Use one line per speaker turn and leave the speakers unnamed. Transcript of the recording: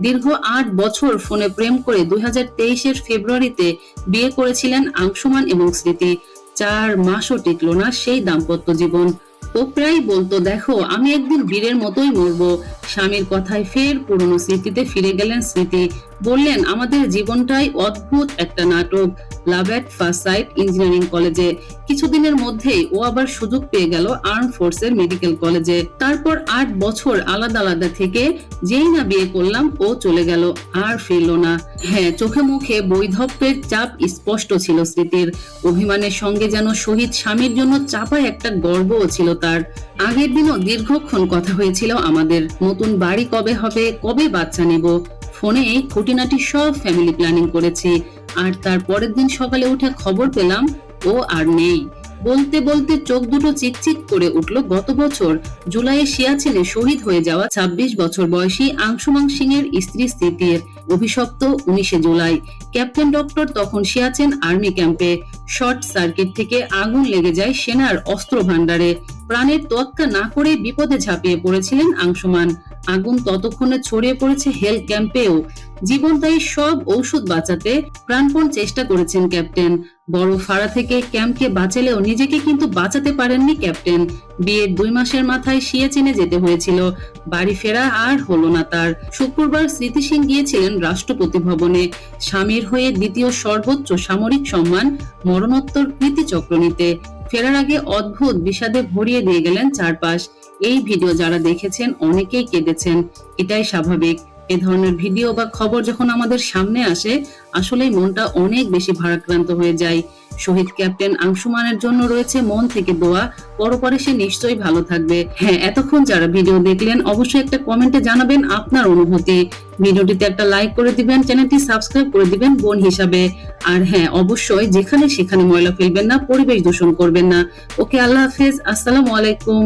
দীর্ঘ আট বছর ফোনে প্রেম করে দুই হাজার তেইশের ফেব্রুয়ারিতে বিয়ে করেছিলেন আংশুমান এবং স্মৃতি। চার মাসও টিকল না সেই দাম্পত্য জীবন। ও বলতো, দেখো, আমি একদিন বীরের মতোই মরবো। স্বামীর কথায় ফের পুরনো স্মৃতিতে ফিরে গেলেন স্মৃতি। বললেন, আমাদের জীবনটাই অদ্ভুত একটা নাটক love at first sight engineering কলেজে কিছুদিনের মধ্যেই ও আবার সুযোগ পেয়ে গেল আর্ম ফোর্সের মেডিকেল কলেজে তারপর আট বছর আলাদা আলাদা থেকে যেই না বিয়ে করলাম, ও চলে গেল, আর ফিরল না। হ্যাঁ চোখে মুখে বৈধব্যের চাপ স্পষ্ট ছিল স্মৃতির। অভিমানের সঙ্গে যেন শহীদ স্বামীর জন্য চাপায় একটা গর্বও ছিল তার। আগের দিনও দীর্ঘক্ষণ কথা হয়েছিল আমাদের, নতুন বাড়ি কবে হবে, কবে বাচ্চা নেব? ফোনে খুঁটিনাটি সব ফ্যামিলি প্ল্যানিং করেছি। আর তার পরের দিন সকালে উঠে খবর পেলাম, ও আর নেই। বলতে বলতে চোখ দুটো চিকচিক করে উঠল গত বছর। জুলাইয়ে সিয়াচেনে শহীদ হয়ে যাওয়া ২৬ বছর বয়সী আংশুমান সিং এর স্ত্রী স্থিতির অভিশপ্ত উনিশে জুলাই। ক্যাপ্টেন ডক্টর তখন সিয়াচেন আর্মি ক্যাম্পে। শর্ট সার্কিট থেকে আগুন লেগে যায় সেনার অস্ত্র ভাণ্ডারে প্রাণের তোয়াক্কা না করে বিপদে ঝাঁপিয়ে পড়েছিলেন আংশুমান আগুন ততক্ষণে ছড়িয়ে পড়েছে হেলথ ক্যাম্পেও। জীবনদায়ী সব ঔষধ বাঁচাতে প্রাণপণ চেষ্টা করেছেন ক্যাপ্টেন। বড় ফাড়া থেকে ক্যাম্পকে বাঁচালেও নিজেকে কিন্তু বাঁচাতে পারেননি ক্যাপ্টেন। বিয়ের দুই মাসের মাথায় সিয়াচেনে যেতে হয়েছিল। বাড়ি ফেরা আর হলো না তার। শুক্রবার স্মৃতি সিং গিয়েছিলেন রাষ্ট্রপতি ভবনে। স্বামীর হয়ে দ্বিতীয় সর্বোচ্চ সামরিক সম্মান, মরণোত্তর কৃতিচক্র নিতে। ফেরার আগে অদ্ভুত বিষাদে ভরিয়ে দিয়ে গেলেন চারপাশ। এই ভিডিও যারা দেখেছেন, অনেকেই কেঁদেছেন। এটাই স্বাভাবিক। এ ধরনের ভিডিও বা খবর যখন আমাদের সামনে আসে, আসলেই মনটা অনেক বেশি ভারাক্রান্ত হয়ে যায়। শহীদ ক্যাপ্টেন আংশুমানের জন্য রয়েছে মন থেকে দোয়া। পরপরে সে নিশ্চয়ই ভালো থাকবে। হ্যাঁ এতক্ষণ যারা ভিডিও দেখলেন, অবশ্যই একটা কমেন্টে জানাবেন আপনার অনুভূতি। ভিডিওটিতে একটা লাইক করে দিবেন, চ্যানেলটি সাবস্ক্রাইব করে দিবেন বোন হিসাবে। আর হ্যাঁ অবশ্যই যেখানে সেখানে ময়লা ফেলবেন না, পরিবেশ দূষণ করবেন না। ওকে, আল্লাহ হাফেজ, আসসালামু আলাইকুম।